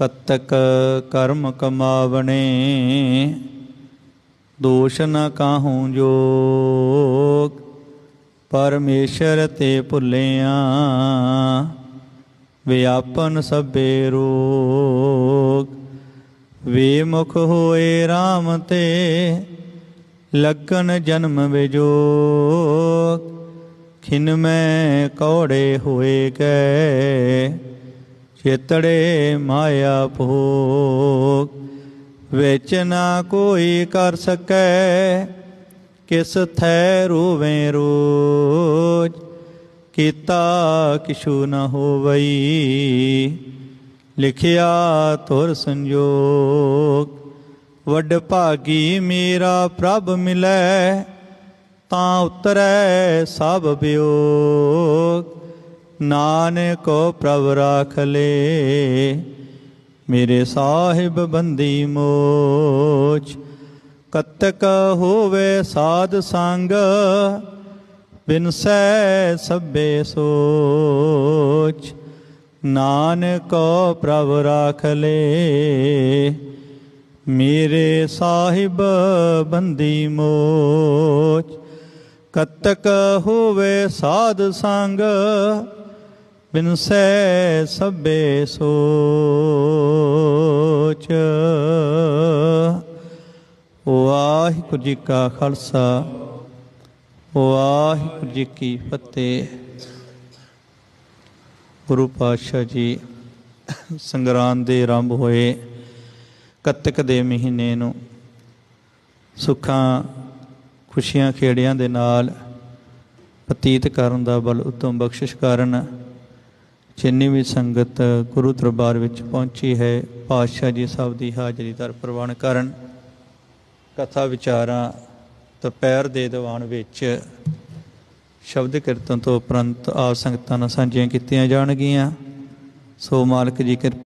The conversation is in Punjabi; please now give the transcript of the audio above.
ਕਤਕ ਕਰਮ ਕਮਾਵਣੇ, ਦੋਸ਼ ਨ ਕਾਹੂੰ ਜੋਗ, ਪਰਮੇਸ਼ਰ ਤੇ ਭੁੱਲਿਆ ਵਿਆਪਨ ਸਭੇ ਰੋਗ। ਵੇਮੁਖ ਹੋਏ RAM ਤੇ ਲੱਗਨ ਜਨਮ ਵਿਜੋਗ ਖਿਨ ਮੈਂ ਕੌੜੇ ਹੋਏ ਗਏ। ਚੇਤੜੇ ਮਾਇਆ ਭੋਗ, ਵਿੱਚ ਨਾ ਕੋਈ ਕਰ ਸਕੈ, ਕਿਸ ਥੈ ਰੋਵੇਂ ਰੋਜ, ਕੀਤਾ ਕਿਛੂ ਨ ਹੋਵਈ। ਲਿਖਿਆ ਤੁਰ ਸੰਜੋਗ, ਵੱਡ ਭਾਗੀ ਮੇਰਾ ਪ੍ਰਭ ਮਿਲੈ, ਤਾਂ ਉਤਰੈ ਸਭ ਬਿਯੋਗ ਨਾਨਕੋ ਪ੍ਰਭ ਰਾਖ ਲੇ। ਮੇਰੇ ਸਾਹਿਬ ਬੰਦੀ ਮੋਚ। ਕਤਕ ਹੋਵੇ ਸਾਧ ਸੰਗ ਬਿਨਸੈ ਸਭੇ ਸੋਚ। ਨਾਨਕੋ ਪ੍ਰਭ ਰਾਖ ਲੇ। ਮੇਰੇ ਸਾਹਿਬ ਬੰਦੀ ਮੋਚ। ਕਤਕ ਹੋਵੇ ਸਾਧ ਸੰਗ ਬਿਨਸੈ ਸਭੇ ਸੋਚ। ਵਾਹਿਗੁਰੂ ਜੀ ਕਾ ਖਾਲਸਾ, ਵਾਹਿਗੁਰੂ ਜੀ ਕੀ ਫਤਿਹ। ਗੁਰੂ ਪਾਤਸ਼ਾਹ ਜੀ ਸੰਗਰਾਂਦ ਦੇ ਆਰੰਭ ਹੋਏ ਕੱਤਕ ਦੇ ਮਹੀਨੇ ਨੂੰ। ਸੁੱਖਾਂ, ਖੁਸ਼ੀਆਂ, ਖੇੜਿਆਂ ਦੇ ਨਾਲ ਪਤੀਤ ਕਰਨ ਦਾ ਬਲ ਉਤਮ ਬਖਸ਼ਿਸ਼ ਕਰਨ ਜਿੰਨੀ ਵੀ ਸੰਗਤ ਗੁਰੂ ਦਰਬਾਰ ਵਿੱਚ ਪਹੁੰਚੀ ਹੈ, ਪਾਤਸ਼ਾਹ ਜੀ ਸਾਹਿਬ ਦੀ ਹਾਜ਼ਰੀ ਦਰ ਪ੍ਰਵਾਨ ਕਰਨ। ਕਥਾ ਵਿਚਾਰਾਂ ਦੁਪਹਿਰ ਦੇ ਦੀਵਾਨ ਵਿੱਚ ਸ਼ਬਦ ਕੀਰਤਨ ਤੋਂ ਉਪਰੰਤ ਆਪ ਸੰਗਤਾਂ ਨਾਲ ਸਾਂਝੀਆਂ ਕੀਤੀਆਂ ਜਾਣਗੀਆਂ। ਸੋ ਮਾਲਕ ਜੀ ਕਿਰਪਾ